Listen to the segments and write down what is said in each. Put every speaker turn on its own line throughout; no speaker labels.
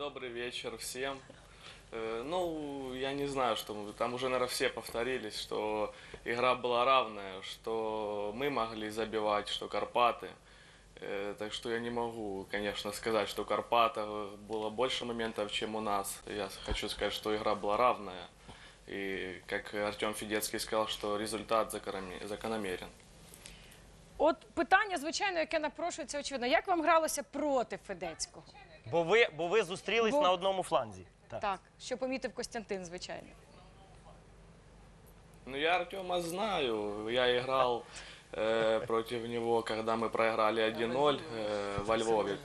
добрый вечер всем. Э, Ну, я не знаю, что мы- там уже, наверное, все повторились, что игра была равная, что мы могли забивать, что Карпаты. Э, Так что я не могу, конечно, сказать, что у Карпата было больше моментов, чем у нас. Я хочу сказать, что игра была равная. И, как Артем Федецкий сказал, что результат закономе- закономерен.
От питання, звичайно, яке напрошується, очевидно. Як вам гралося проти Федецького?
Бо ви, бо ви зустрілись
Бо-
на одному фланзі. Так.
Так, що помітив Костянтин, звичайно.
Ну, я Артема знаю. Я играл э, против него, когда мы проиграли 1-0 э, во Львове.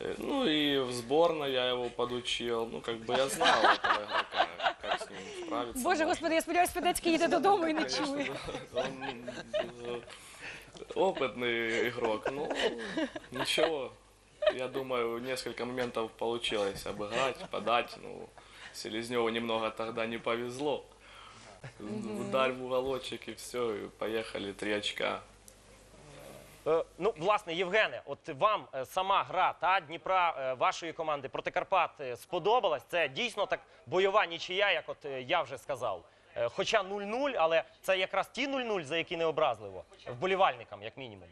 Э, Ну и в сборной я его подучил. Ну, как бы я знал этого игрока, как с ним справиться.
Боже,
можно.
господи, я сподіваюся, Федецький їде додому і не
Конечно,
чує.
Он э, опытный игрок. Ну, ничего. Я думаю, несколько моментов получилось обыграть, подать. Ну, Селезневу немного тогда не повезло. Ударь в уголочек и все, и поехали три очка.
Е, ну, власне, Євгене, от вам е, сама гра та Дніпра е, вашої команди проти Карпат е, сподобалась. Це дійсно так бойова нічия, як от е, я вже сказав. Е, Хоча 0-0, але це якраз ті 0-0, за які не образливо вболівальникам, як мінімум.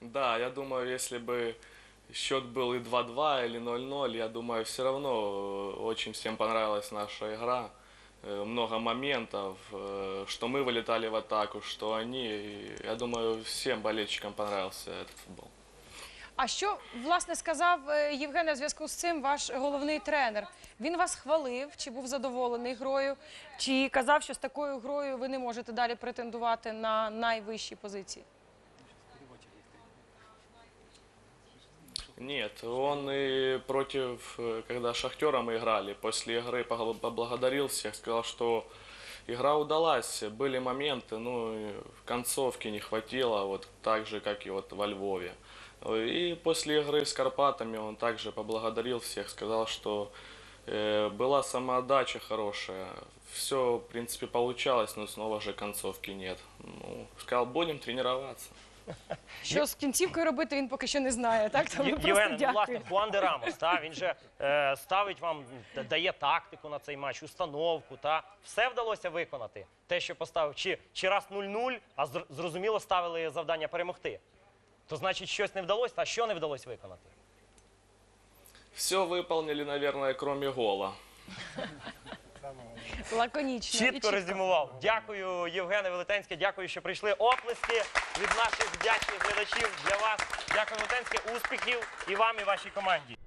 Да, я думаю, если бы счет был и 2-2 или 0-0, я думаю, все равно э, очень всем понравилась наша игра. Э, Много моментов, э, что мы вылетали в атаку, что они. И Я думаю, всем болельщикам понравился этот футбол.
А що власне сказав е, Євгене в зв'язку з цим ваш головний тренер? Він вас хвалив, чи був задоволений грою, чи казав, що з такою грою ви не можете далі претендувати на найвищі позиції?
Нет, он и против, э, когда с Шахтером мы играли, после игры погл- поблагодарил всех, сказал, что игра удалась, были моменты, ну, и в концовке не хватило, вот так же, как и вот во Львове. И после игры с Карпатами он также поблагодарил всех, сказал, что э, была самоотдача хорошая, все, в принципе, получалось, но снова же концовки нет. Ну, сказал, будем тренироваться.
Що з кінцівкою робити, він поки що не знає. Так тому
Є-
просто
Євгене, ну, власне,
дякую.
Хуан де Рамос, та, він же е, ставить вам, д- дає тактику на цей матч, установку. Та. Все вдалося виконати, те, що поставив. Чи, чи раз 0-0, а зр- зрозуміло ставили завдання перемогти. То значить, щось не вдалося, а що не вдалося виконати?
Все выполнили, наверное, кроме гола.
Лаконічно. і
Чітко резюмував. Дякую, Євгене Велетенське. Дякую, що прийшли. Оплески від наших вдячних глядачів для вас. Дякую, Велетенське. Успіхів і вам, і вашій команді.